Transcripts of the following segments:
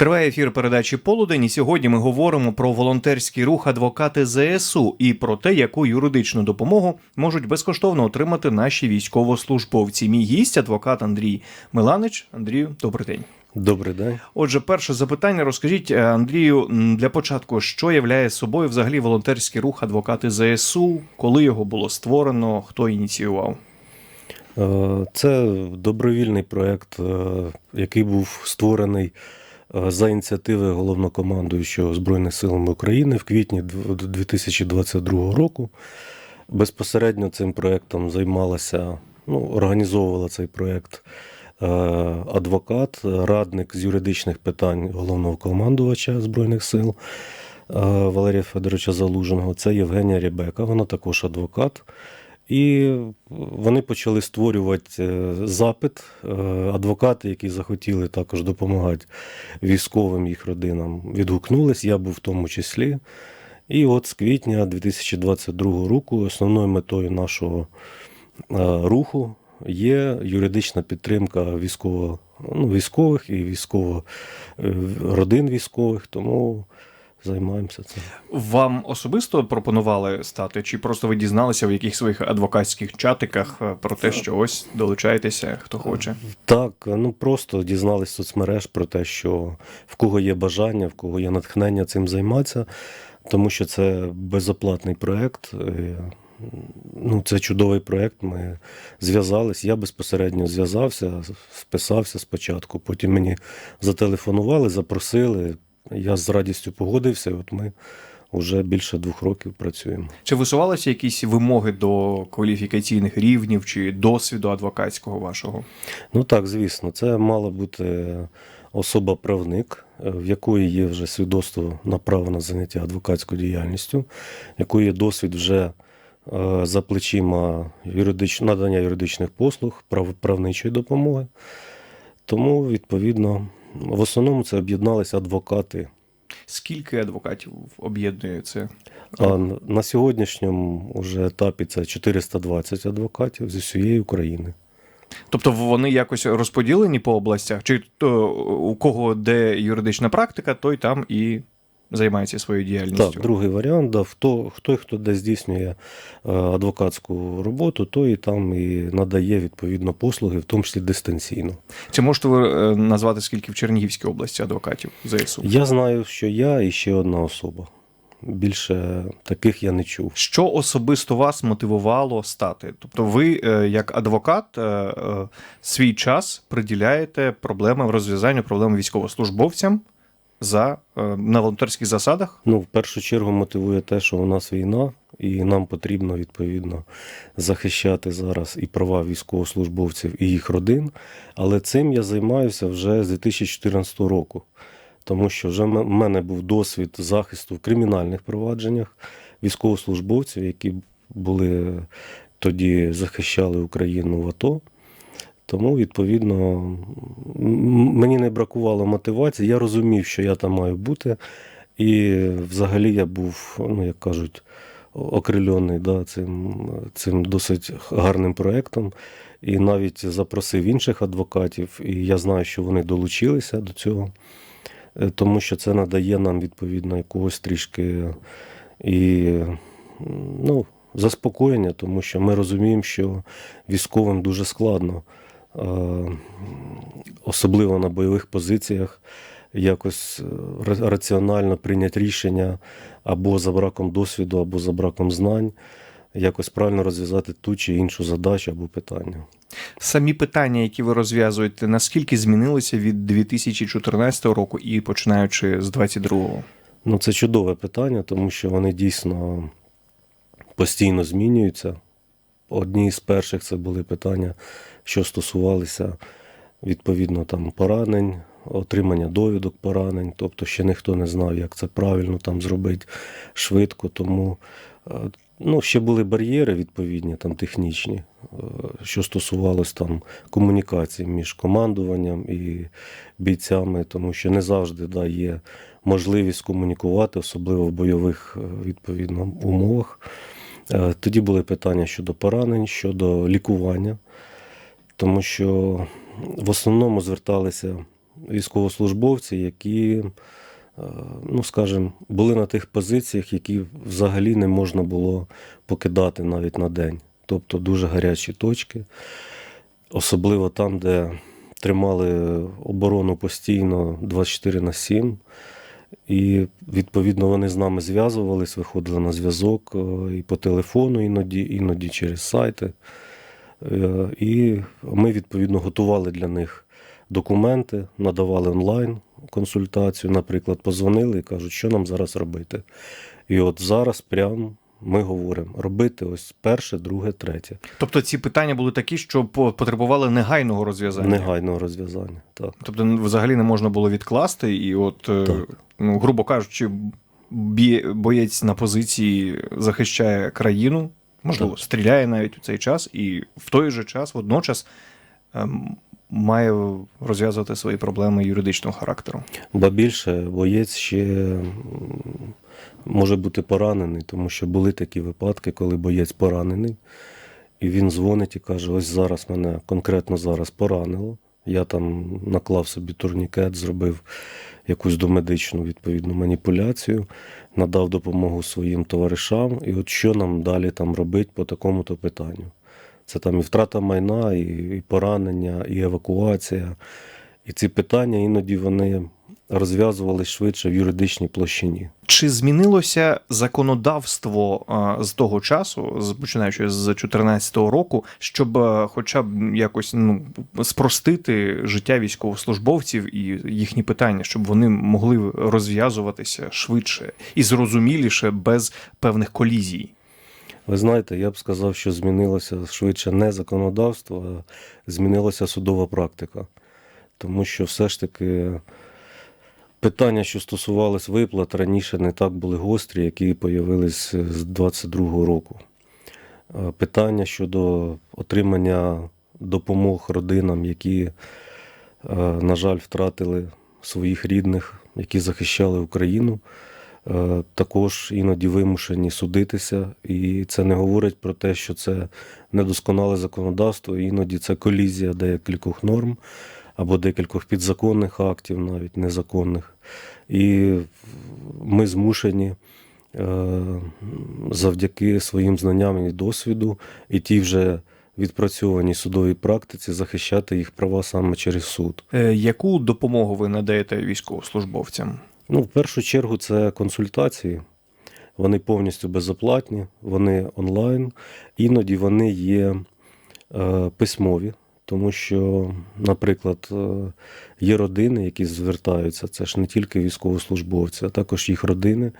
Триває ефір передачі Полудень. І сьогодні ми говоримо про волонтерський рух адвокати ЗСУ і про те, яку юридичну допомогу можуть безкоштовно отримати наші військовослужбовці. Мій гість, адвокат Андрій Миланич. Андрію, добрий день. Добрий день. Отже, перше запитання. Розкажіть, е, Андрію, для початку, що являє собою взагалі волонтерський рух адвокати ЗСУ, коли його було створено, хто ініціював? Е, Це добровільний проєкт, е, який був створений за ініціативи головнокомандуючого Збройних сил України в квітні 2022 року. Безпосередньо цим проєктом займалася, ну, організовувала цей проєкт е, адвокат, радник з юридичних питань головного командувача Збройних сил е, Валерія Федоровича Залужного. Це Євгенія Рібека, вона також адвокат. І вони почали створювати е, запит. Е, Адвокати, які захотіли також допомагати військовим їх родинам, відгукнулись. Я був в тому числі. І от з квітня 2022 року основною метою нашого е, руху є юридична підтримка військово, ну, військових і військово, родин військових, тому займаємося цим. Вам особисто пропонували стати, чи просто ви дізналися в яких своїх адвокатських чатиках е, про те, що ось долучайтеся, хто хоче? Так, ну просто дізнались з соцмереж про те, що в кого є бажання, в кого є натхнення цим займатися, тому що це безоплатний проєкт. е, Ну, це чудовий проєкт. Ми зв'язались. Я безпосередньо зв'язався, списався спочатку. Потім мені зателефонували, запросили. Я з радістю погодився. От ми вже більше двох років працюємо. Чи висувалися якісь вимоги до кваліфікаційних рівнів чи досвіду адвокатського вашого? Ну так, звісно, це мала бути особа-правник, е, в якої є вже свідоцтво на право на заняття адвокатською діяльністю, в якої є досвід вже е, за плечима юридич... надання юридичних послуг, прав... правничої допомоги. Тому, відповідно, в основному це об'єдналися адвокати. Скільки адвокатів об'єднує це? А на сьогоднішньому вже етапі це 420 адвокатів з усієї України. Тобто вони якось розподілені по областях? Чи то у кого де юридична практика, той там і займається своєю діяльністю? Так, другий варіант, да, хто, хто, хто де здійснює е, адвокатську роботу, той і там і надає відповідно послуги, в тому числі дистанційно. Чи можете ви е, назвати скільки в Чернігівській області адвокатів ЗСУ? Я знаю, що я і ще одна особа. Більше таких я не чув. Що особисто вас мотивувало стати? Тобто, ви, е, як адвокат, свій час приділяєте проблемам розв'язанню проблем військовослужбовцям за е, на волонтерських засадах? Ну, в першу чергу мотивує те, що у нас війна, і нам потрібно відповідно захищати зараз і права військовослужбовців і їх родин. Але цим я займаюся вже з 2014 року, тому що вже в мене був досвід захисту в кримінальних провадженнях військовослужбовців, які були тоді захищали Україну в АТО. Тому, відповідно, мені не бракувало мотивації. Я розумів, що я там маю бути. І взагалі я був, ну як кажуть, окрильоний да, цим, цим досить гарним проєктом. І навіть запросив інших адвокатів, і я знаю, що вони долучилися до цього, Е, тому що це надає нам відповідно якогось трішки і ну, заспокоєння, тому що ми розуміємо, що військовим дуже складно, особливо на бойових позиціях, якось е, раціонально прийняти рішення або за браком досвіду, або за браком знань, якось правильно розв'язати ту чи іншу задачу або питання. Самі питання, які ви розв'язуєте, наскільки змінилися від 2014 року і починаючи з 2022? Ну, це чудове питання, тому що вони дійсно постійно змінюються. Одні з перших це були питання, що стосувалися відповідно там поранень, отримання довідок поранень. Тобто ще ніхто не знав, як це правильно там зробити швидко. Тому е, ну, ще були бар'єри відповідні, там технічні, е, що стосувалось там комунікації між командуванням і бійцями, тому що не завжди да, є можливість комунікувати, особливо в бойових е, відповідно умовах. Е, Тоді були питання щодо поранень, щодо лікування, тому що в основному зверталися військовослужбовці, які, е, ну скажімо, були на тих позиціях, які взагалі не можна було покидати навіть на день. Тобто дуже гарячі точки, особливо там, де тримали оборону постійно 24 на 7. І відповідно вони з нами зв'язувались, виходили на зв'язок е, і по телефону, іноді, іноді через сайти. Е, І ми відповідно готували для них документи, надавали онлайн консультацію. Наприклад, позвонили і кажуть, що нам зараз робити. І от зараз прямо ми говоримо: робити ось перше, друге, третє. Тобто ці питання були такі, що потребували негайного розв'язання. Негайного розв'язання. Так. Тобто взагалі не можна було відкласти, і от, е, Так. ну, грубо кажучи, боєць на позиції захищає країну, можливо, Так. стріляє навіть у цей час, і в той же час, водночас, ем, має розв'язувати свої проблеми юридичного характеру. Ба більше боєць ще може бути поранений, тому що були такі випадки, коли боєць поранений, і він дзвонить і каже: ось зараз мене конкретно зараз поранило. Я там наклав собі турнікет, зробив якусь домедичну відповідну маніпуляцію, надав допомогу своїм товаришам. І от що нам далі там робити по такому-то питанню? Це там і втрата майна, і, поранення, і евакуація. І ці питання іноді вони розв'язувались швидше в юридичній площині. Чи змінилося законодавство з того часу, починаючи з 2014 року, щоб хоча б якось ну, спростити життя військовослужбовців і їхні питання, щоб вони могли розв'язуватися швидше і зрозуміліше без певних колізій? Ви знаєте, я б сказав, що змінилося швидше не законодавство, а змінилася судова практика. Тому що все ж таки питання, що стосувались виплат, раніше не так були гострі, які появились з 22-го року. Е, Питання щодо отримання допомог родинам, які, е, на жаль, втратили своїх рідних, які захищали Україну, е, також іноді вимушені судитися. І це не говорить про те, що це недосконале законодавство, іноді це колізія декількох норм або декількох підзаконних актів, навіть незаконних. І ми змушені е, завдяки своїм знанням і досвіду, і ті вже відпрацьованій судовій практиці захищати їх права саме через суд. Е, Яку допомогу ви надаєте військовослужбовцям? Ну, в першу чергу, це консультації. Вони повністю безоплатні, вони онлайн. Іноді вони є е, письмові, тому що, наприклад, е, є родини, які звертаються, це ж не тільки військовослужбовці, а також їх родини.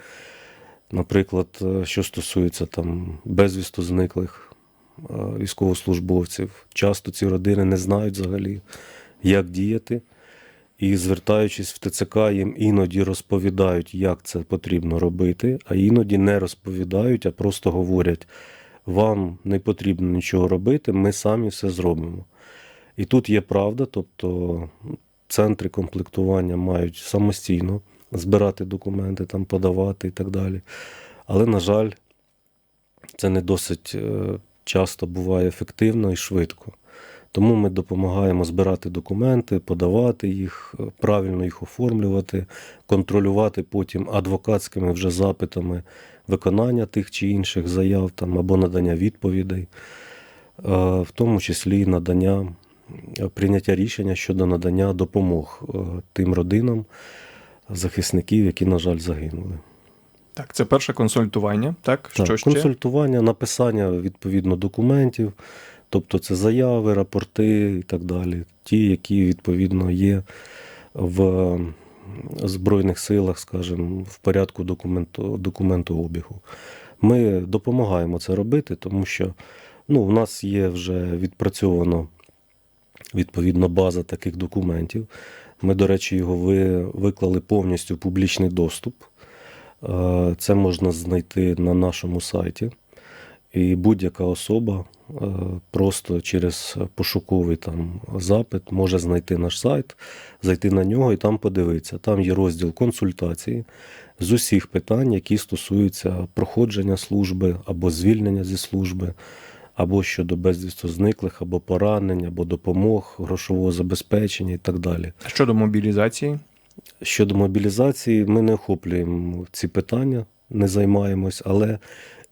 Наприклад, е, що стосується там безвісто зниклих е, військовослужбовців, часто ці родини не знають взагалі, як діяти. І звертаючись в ТЦК, їм іноді розповідають, як це потрібно робити, а іноді не розповідають, а просто говорять: вам не потрібно нічого робити, ми самі все зробимо. І тут є правда, тобто центри комплектування мають самостійно збирати документи, там подавати і так далі. Але, на жаль, це не досить е, часто буває ефективно і швидко. Тому ми допомагаємо збирати документи, подавати їх, е, правильно їх оформлювати, контролювати потім адвокатськими вже запитами виконання тих чи інших заяв там, або надання відповідей, е, в тому числі і надання прийняття рішення щодо надання допомог е, тим родинам захисників, які, на жаль, загинули. Так, це перше консультування, так? Так, Що ще? консультування, написання відповідно документів, тобто це заяви, рапорти і так далі. Ті, які відповідно є в е, Збройних силах, скажімо, в порядку документу, документообігу. Ми допомагаємо це робити, тому що ну, у нас є вже відпрацьовано відповідно база таких документів. Ми, до речі, його виклали повністю в публічний доступ. Е, Це можна знайти на нашому сайті. І будь-яка особа е, просто через пошуковий там запит може знайти наш сайт, зайти на нього і там подивитися. Там є розділ консультації з усіх питань, які стосуються проходження служби або звільнення зі служби, або щодо безвісто зниклих, або поранень, або допомог, грошового забезпечення і так далі. А щодо мобілізації? Щодо мобілізації, ми не охоплюємо ці питання, не займаємось, але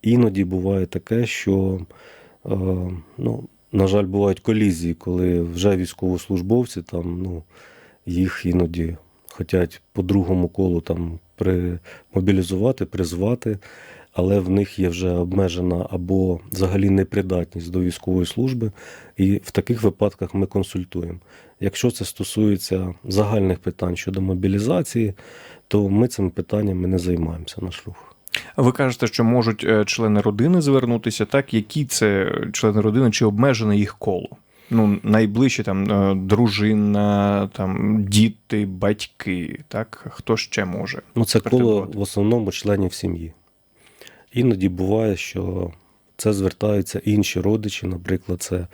іноді буває таке, що, е, ну, на жаль, бувають колізії, коли вже військовослужбовці там, ну, їх іноді хочуть по другому колу там при, мобілізувати, призвати, але в них є вже обмежена або взагалі непридатність до військової служби, і в таких випадках ми консультуємо. Якщо це стосується загальних питань щодо мобілізації, то ми цими питаннями не займаємося наш рух. Ви кажете, що можуть е, члени родини звернутися, так? Які це члени родини, чи обмежене їх коло? Ну, найближчі там е, дружина, там діти, батьки, так? Хто ще може? Ну, це коло в основному членів сім'ї. Іноді буває, що це звертаються інші родичі, наприклад, це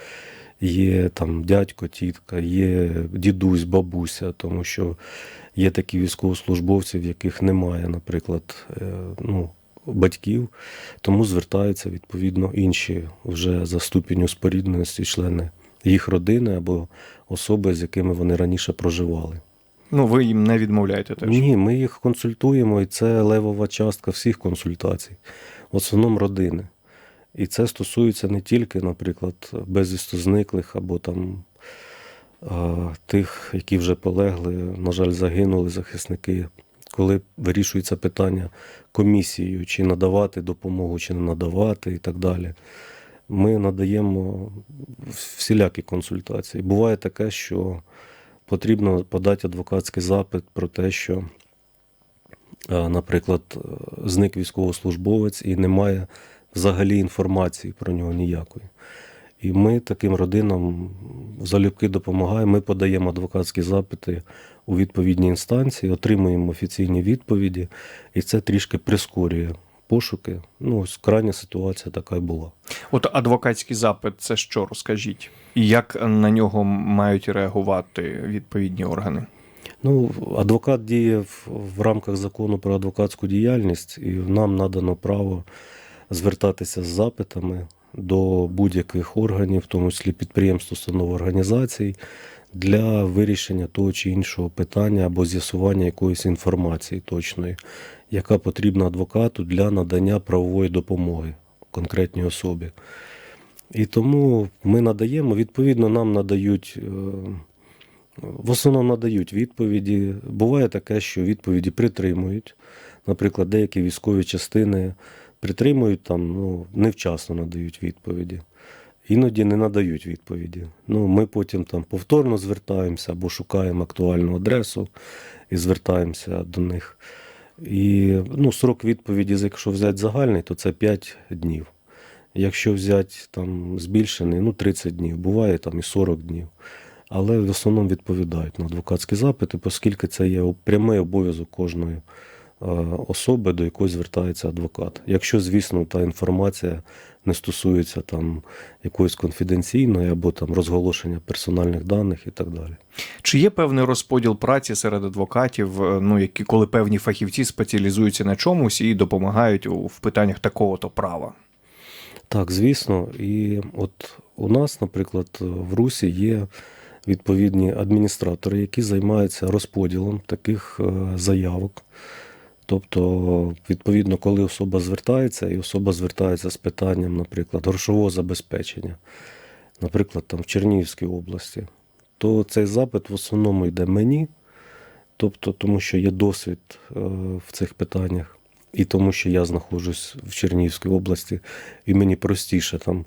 є там дядько, тітка, є дідусь, бабуся, тому що є такі військовослужбовці, в яких немає, наприклад, е, ну, батьків, тому звертаються відповідно інші вже за ступінню спорідненості члени їх родини або особи, з якими вони раніше проживали. Ну, ви їм не відмовляєте теж. Ні, ми їх консультуємо, і це левова частка всіх консультацій, в основному родини. І це стосується не тільки, наприклад, безвісто зниклих або там тих, які вже полегли, на жаль, загинули захисники. Коли вирішується питання комісією, чи надавати допомогу, чи не надавати, і так далі. Ми надаємо всілякі консультації. Буває таке, що потрібно подати адвокатський запит про те, що, е, наприклад, е, зник військовослужбовець і немає взагалі інформації про нього ніякої. І ми таким родинам залюбки допомагаємо. Ми подаємо адвокатські запити у відповідні інстанції, отримуємо офіційні відповіді, і це трішки прискорює пошуки. Ну, ось крайня ситуація така й була. От адвокатський запит це що, розкажіть? І як на нього мають реагувати відповідні органи? Ну, адвокат діє в, в рамках закону про адвокатську діяльність, і нам надано право звертатися з запитами до будь-яких органів, в тому числі підприємств, установ організацій, для вирішення того чи іншого питання або з'ясування якоїсь інформації точної, яка потрібна адвокату для надання правової допомоги конкретній особі. І тому ми надаємо, відповідно, нам надають. е, в основному надають відповіді. Буває таке, що відповіді притримують. Наприклад, деякі військові частини притримують там, ну, невчасно надають відповіді. Іноді не надають відповіді. Ну, ми потім там повторно звертаємося або шукаємо актуальну адресу і звертаємося до них. І ну, срок відповіді, якщо взяти загальний, то це 5 днів. Якщо взяти там збільшений, ну 30 днів, буває там і 40 днів. Але в основному відповідають на адвокатські запити, оскільки це є прямий обов'язок кожної особи, до якої звертається адвокат. Якщо, звісно, та інформація не стосується там якоїсь конфіденційної або там розголошення персональних даних і так далі. Чи є певний розподіл праці серед адвокатів, е, ну які коли певні фахівці спеціалізуються на чомусь і допомагають в питаннях такого-то права? Так, звісно. І от у нас, наприклад, в Русі є відповідні адміністратори, які займаються розподілом таких е, заявок. Тобто, відповідно, коли особа звертається, і особа звертається з питанням, наприклад, грошового забезпечення, наприклад, там в Чернігівській області, то цей запит в основному йде мені, тобто, тому що є досвід е, в цих питаннях, і тому, що я знаходжусь в Чернігівській області, і мені простіше там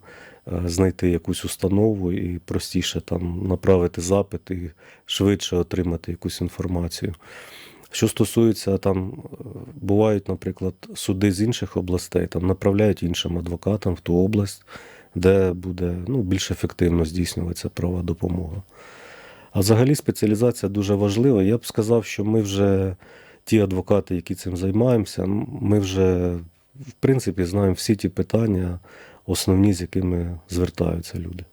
е, знайти якусь установу і простіше там направити запит і швидше отримати якусь інформацію. Що стосується там, е, бувають, наприклад, суди з інших областей, там направляють іншим адвокатам в ту область, де буде ну, більш ефективно здійснюватися права допомога. А взагалі спеціалізація дуже важлива. Я б сказав, що ми вже ті адвокати, які цим займаємося, ми вже в принципі знаємо всі ті питання, основні, з якими звертаються люди.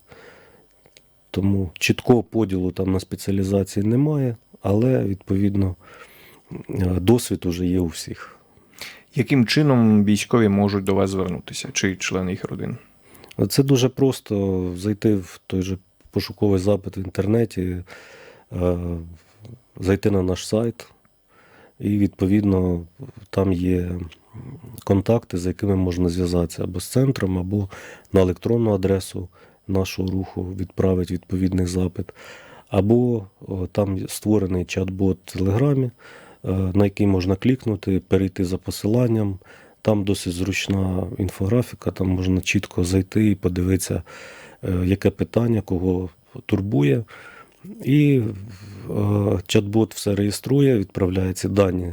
Тому чіткого поділу там на спеціалізації немає, але відповідно досвід уже є у всіх. Яким чином військові можуть до вас звернутися, чи члени їх родин? Це дуже просто зайти в той же пошуковий запит в інтернеті, е, зайти на наш сайт, і відповідно там є контакти, за якими можна зв'язатися або з центром, або на електронну адресу нашого руху відправити відповідний запит, або там створений чат-бот в Телеграмі, на який можна клікнути, перейти за посиланням. Там досить зручна інфографіка, там можна чітко зайти і подивитися, е, яке питання, кого турбує. І е, чат-бот все реєструє, відправляє ці дані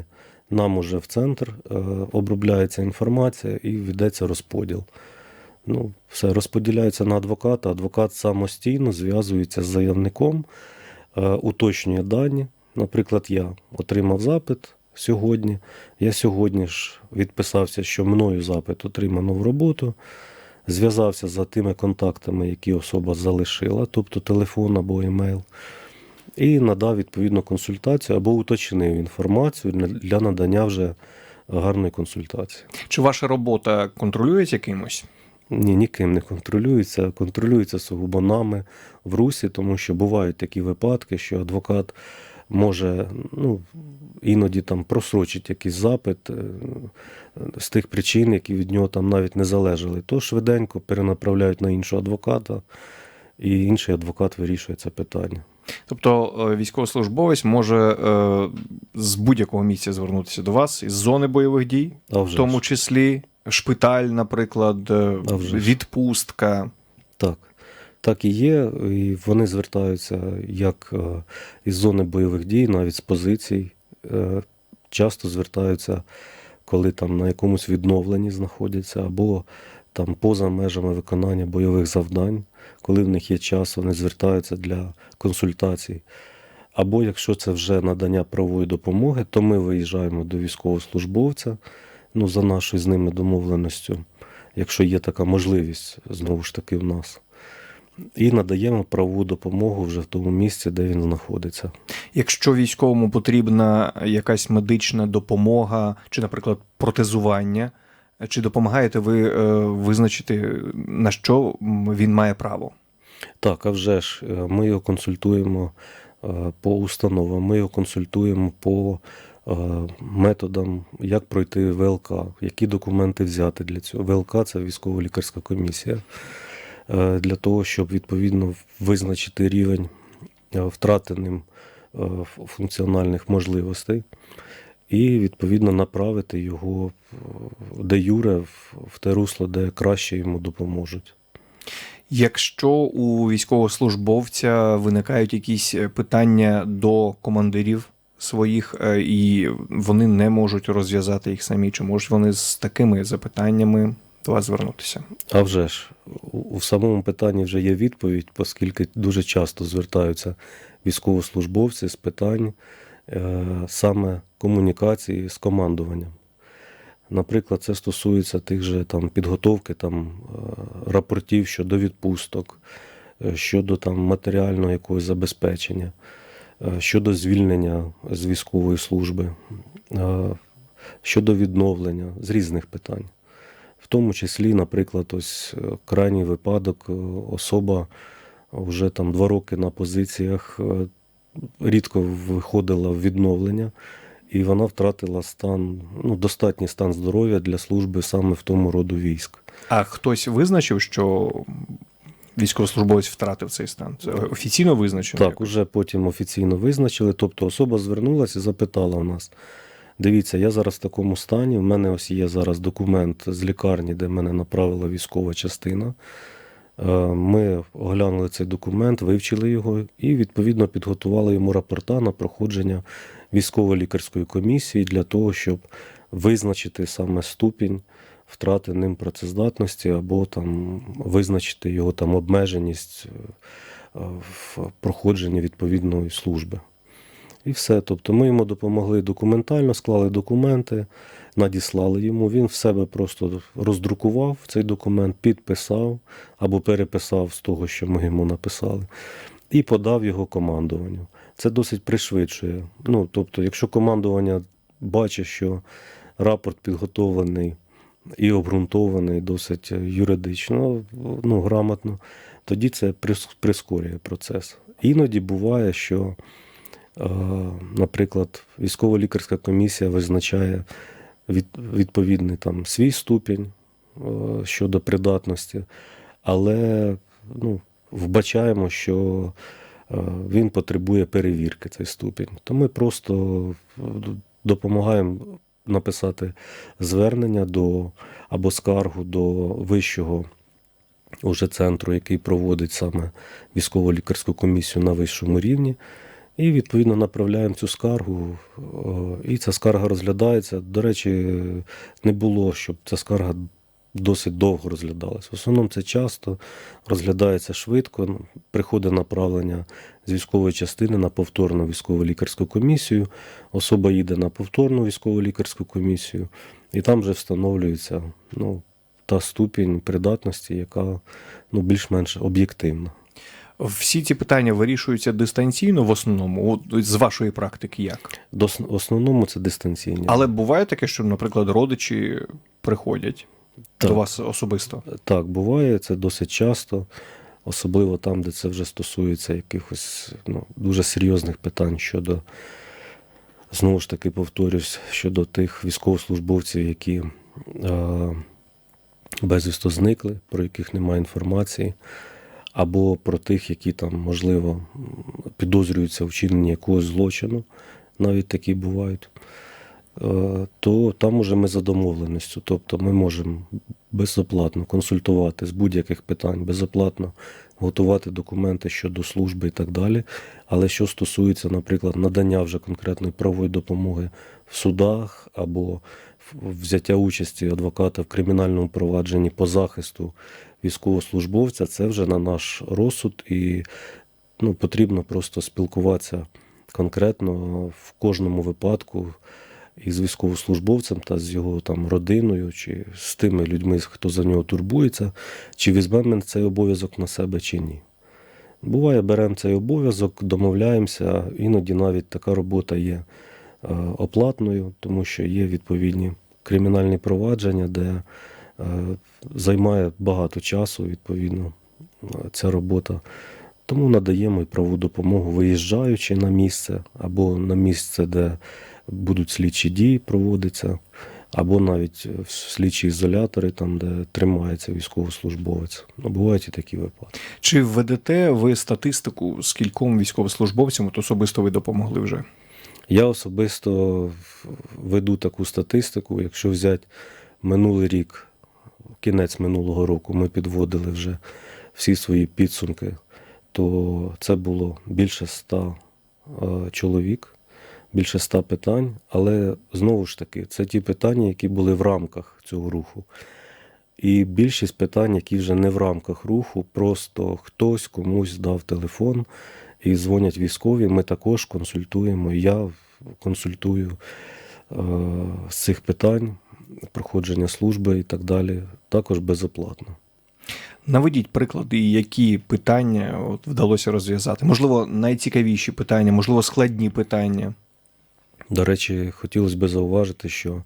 нам уже в центр, е, обробляється інформація і ведеться розподіл. Ну, все розподіляється на адвоката. Адвокат самостійно зв'язується з заявником, е, уточнює дані. Наприклад, я отримав запит сьогодні. Я сьогодні ж відписався, що мною запит отримано в роботу. Зв'язався за тими контактами, які особа залишила, тобто телефон або емейл, і надав відповідну консультацію або уточнив інформацію для- надання вже гарної консультації. Чи ваша робота контролюється кимось? Ні, ніким не контролюється. Контролюється сугубо нами в русі, тому що бувають такі випадки, що адвокат може ну, іноді там просрочить якийсь запит е, з тих причин, які від нього там навіть не залежали. То швиденько перенаправляють на іншого адвоката, і інший адвокат вирішує це питання. Тобто е, військовослужбовець може е, з будь-якого місця звернутися до вас із зони бойових дій, А в тому числі шпиталь, наприклад, відпустка. Так. Так і є, і вони звертаються як е, із зони бойових дій, навіть з позицій. Е, Часто звертаються, коли там на якомусь відновленні знаходяться, або там поза межами виконання бойових завдань, коли в них є час, вони звертаються для консультацій. Або якщо це вже надання правової допомоги, то ми виїжджаємо до військовослужбовця ну, за нашою з ними домовленістю, якщо є така можливість, знову ж таки, в нас. І надаємо правову допомогу вже в тому місці, де він знаходиться. Якщо військовому потрібна якась медична допомога, чи, наприклад, протезування, чи допомагаєте ви е, визначити, на що він має право? Так, а вже ж е, ми його консультуємо е, по установам, ми його консультуємо по методам, як пройти ВЛК, які документи взяти для цього. ВЛК це військово-лікарська комісія. Е, Для того, щоб відповідно визначити рівень е, втратеним е, функціональних можливостей і відповідно направити його де юре в те русло, де краще йому допоможуть. Якщо у військовослужбовця виникають якісь питання до командирів своїх, і вони не можуть розв'язати їх самі, чи можуть вони з такими запитаннями до вас звернутися? А вже ж, у, самому питанні вже є відповідь, оскільки дуже часто звертаються військовослужбовці з питань е, саме комунікації з командуванням. Наприклад, це стосується тих же там, підготовки там, е, рапортів щодо відпусток, е, щодо там, матеріального якогось забезпечення, щодо звільнення з військової служби, щодо відновлення з різних питань. В тому числі, наприклад, ось е, крайній випадок, е, особа вже там два роки на позиціях е, рідко виходила в відновлення, і вона втратила стан, ну, достатній стан здоров'я для служби саме в тому роду військ. А хтось визначив, що військовослужбовець втратив цей стан? Це офіційно визначено? Так, уже потім офіційно визначили. Тобто особа звернулася і запитала в нас: дивіться, я зараз в такому стані. В мене ось є зараз документ з лікарні, де мене направила військова частина. Е, Ми оглянули цей документ, вивчили його і відповідно підготували йому рапорта на проходження військово-лікарської комісії для того, щоб визначити саме ступінь втрати ним працездатності або там визначити його там обмеженість е, в проходженні відповідної служби. І все. Тобто ми йому допомогли документально, склали документи, надіслали йому. Він в себе просто роздрукував цей документ, підписав або переписав з того, що ми йому написали, і подав його командуванню. Це досить пришвидшує. Ну, тобто, якщо командування бачить, що рапорт підготовлений і обґрунтований досить юридично, ну, грамотно, тоді це прискорює процес. Іноді буває, що, наприклад, військово-лікарська комісія визначає відповідний там свій ступінь е, щодо придатності, але ну, вбачаємо, що е, він потребує перевірки цей ступінь. То ми просто е, допомагаємо написати звернення до або скаргу до вищого уже центру, який проводить саме військово-лікарську комісію на вищому рівні. І відповідно направляємо цю скаргу, е, і ця скарга розглядається. До речі, не було, щоб ця скарга досить довго розглядалась. В основному це часто розглядається швидко. ну, Приходить направлення з військової частини на повторну військово-лікарську комісію. Особа їде на повторну військово-лікарську комісію, і там вже встановлюється ну, та ступінь придатності, яка ну, більш-менш об'єктивна. Всі ці питання вирішуються дистанційно в основному, от з вашої практики як? В основному це дистанційні. Але буває таке, що, наприклад, родичі приходять Так. до вас особисто. Так, буває, це досить часто, особливо там, де це вже стосується якихось ну, дуже серйозних питань щодо, знову ж таки, повторюсь, щодо тих військовослужбовців, які е, безвісто зникли, про яких немає інформації, або про тих, які там, можливо, підозрюються вчиненні якогось злочину, навіть такі бувають. Е, то там уже ми за домовленістю. Тобто ми можемо безоплатно консультувати з будь-яких питань, безоплатно готувати документи щодо служби і так далі. Але що стосується, наприклад, надання вже конкретної правової допомоги в судах або взяття участі адвоката в кримінальному провадженні по захисту військовослужбовця, це вже на наш розсуд і ну, потрібно просто спілкуватися конкретно в кожному випадку із військовослужбовцем та з його там родиною, чи з тими людьми, хто за нього турбується, чи візьмемо цей обов'язок на себе, чи ні. Буває, беремо цей обов'язок, домовляємося, іноді навіть така робота є е, оплатною, тому що є відповідні кримінальні провадження, де е, займає багато часу, відповідно, ця робота. Тому надаємо і правову допомогу, виїжджаючи на місце або на місце, де будуть слідчі дії проводитися, або навіть в слідчі ізолятори, там, де тримається військовослужбовець. Ну, бувають і такі випадки. Чи введете ви статистику, скільком військовослужбовцям от особисто ви допомогли вже? Я особисто веду таку статистику. Якщо взяти минулий рік, кінець минулого року, ми підводили вже всі свої підсумки, то це було більше ста е, чоловік, більше ста питань. Але знову ж таки, це ті питання, які були в рамках цього руху. І більшість питань, які вже не в рамках руху, просто хтось комусь дав телефон і дзвонять військові. Ми також консультуємо. Я консультую е, з цих питань, проходження служби і так далі, також безоплатно. Наведіть приклади, які питання от вдалося розв'язати. Можливо, найцікавіші питання, можливо, складні питання. До речі, хотілося б зауважити, що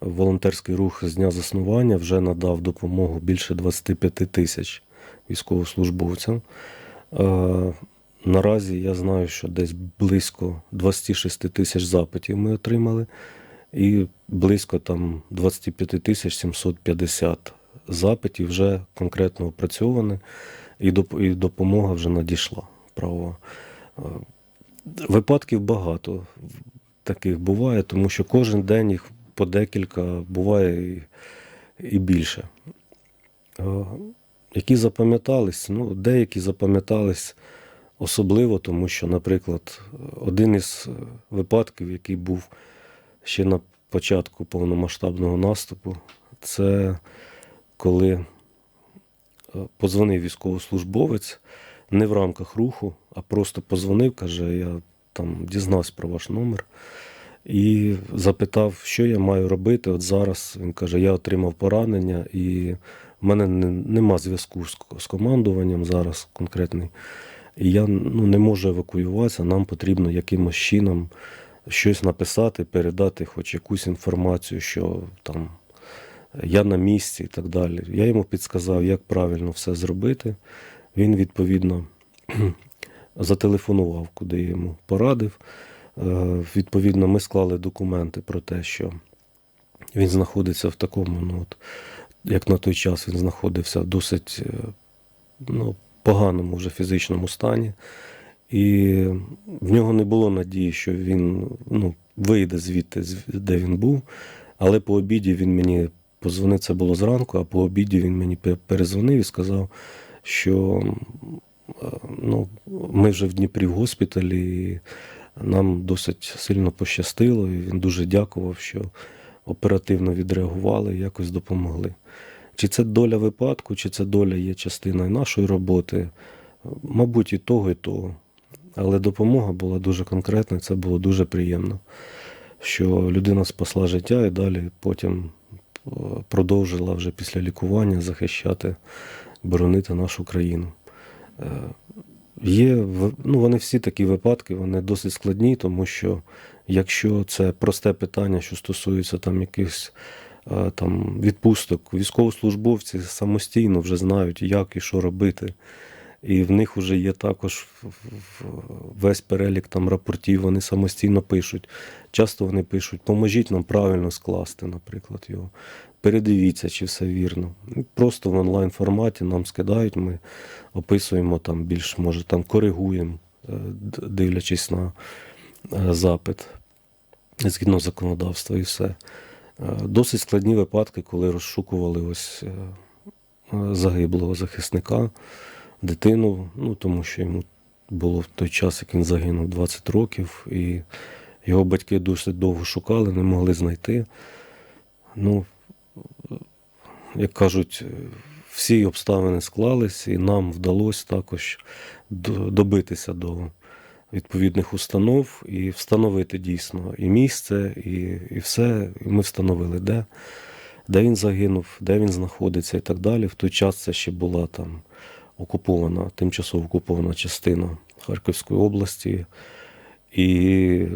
волонтерський рух з дня заснування вже надав допомогу більше 25 тисяч військовослужбовцям. Е, Наразі я знаю, що десь близько 26 тисяч запитів ми отримали, і близько там 25 тисяч 750 запитів вже конкретно опрацьовані, і допомога вже надійшла. Право. Е, Випадків багато таких буває, тому що кожен день їх по декілька буває і, і більше. Е, Які запам'ятались? Ну, деякі запам'ятались особливо, тому що, наприклад, один із е, випадків, який був ще на початку повномасштабного наступу, це коли е, позвонив військовослужбовець не в рамках руху, а просто позвонив, каже, я там дізнався про ваш номер і запитав, що я маю робити. От зараз він каже: я отримав поранення, і в мене не, нема зв'язку з, командуванням зараз конкретний. І я ну, не можу евакуюватися, нам потрібно якимось чином щось написати, передати хоч якусь інформацію, що там я на місці і так далі. Я йому підказав, як правильно все зробити. Він відповідно зателефонував, куди йому порадив. Е, Відповідно, ми склали документи про те, що він знаходиться в такому, ну от, як на той час він знаходився в досить е, ну, поганому вже фізичному стані. І в нього не було надії, що він ну, вийде звідти, де він був. Але по обіді він мені позвонив, це було зранку, а по обіді він мені перезвонив і сказав, що ну, ми вже в Дніпрі в госпіталі, і нам досить сильно пощастило, і він дуже дякував, що оперативно відреагували якось допомогли. Чи це доля випадку, чи це доля є частиною нашої роботи? Мабуть, і того, і того. Але допомога була дуже конкретна, і це було дуже приємно, що людина спасла життя і далі потім е, продовжила вже після лікування захищати, боронити нашу країну. Е, Є, ну, вони всі такі випадки, вони досить складні, тому що якщо це просте питання, що стосується там якихось е, там, відпусток, військовослужбовці самостійно вже знають, як і що робити. І в них вже є також весь перелік там рапортів, вони самостійно пишуть. Часто вони пишуть, поможіть нам правильно скласти, наприклад, його. Передивіться, чи все вірно. Просто в онлайн форматі нам скидають, ми описуємо там більш, може, там коригуємо, е, дивлячись на е, запит згідно законодавства і все. Е, Досить складні випадки, коли розшукували ось загиблого захисника, дитину, ну тому що йому було в той час, як він загинув 20 років, і його батьки досить довго шукали, не могли знайти. Ну, як кажуть, всі обставини склались, і нам вдалося також добитися до відповідних установ і встановити дійсно і місце, і, і все. І ми встановили, де, де він загинув, де він знаходиться і так далі. В той час це ще була там окупована, тимчасово окупована частина Харківської області. І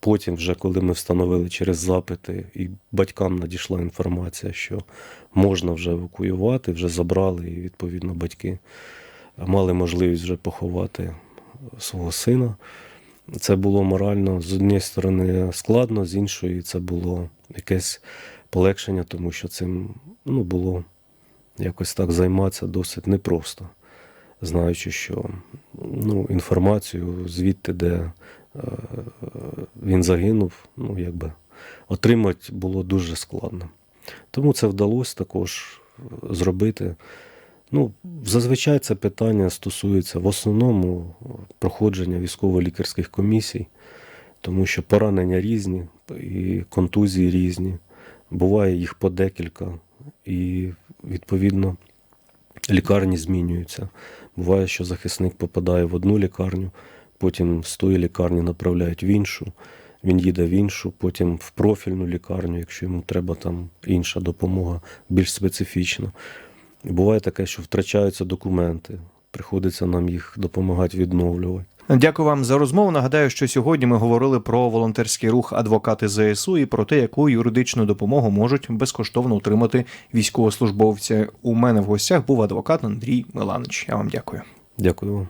потім, вже коли ми встановили через запити, і батькам надійшла інформація, що можна вже евакуювати, вже забрали, і відповідно батьки мали можливість вже поховати свого сина. Це було морально з однієї сторони складно, з іншої це було якесь полегшення, тому що цим ну, було якось так займатися досить непросто, знаючи, що ну, інформацію звідти, де е, він загинув, ну, якби, отримати було дуже складно. Тому це вдалося також зробити. Ну, зазвичай це питання стосується в основному проходження військово-лікарських комісій, тому що поранення різні і контузії різні. Буває їх по декілька, і відповідно лікарні змінюються. Буває, що захисник попадає в одну лікарню, потім з тої лікарні направляють в іншу. Він їде в іншу, потім в профільну лікарню, якщо йому треба там інша допомога, більш специфічна. Буває таке, що втрачаються документи, приходиться нам їх допомагати відновлювати. Дякую вам за розмову. Нагадаю, що сьогодні ми говорили про волонтерський рух адвокати ЗСУ і про те, яку юридичну допомогу можуть безкоштовно отримати військовослужбовці. У мене в гостях був адвокат Андрій Миланич. Я вам дякую. Дякую вам.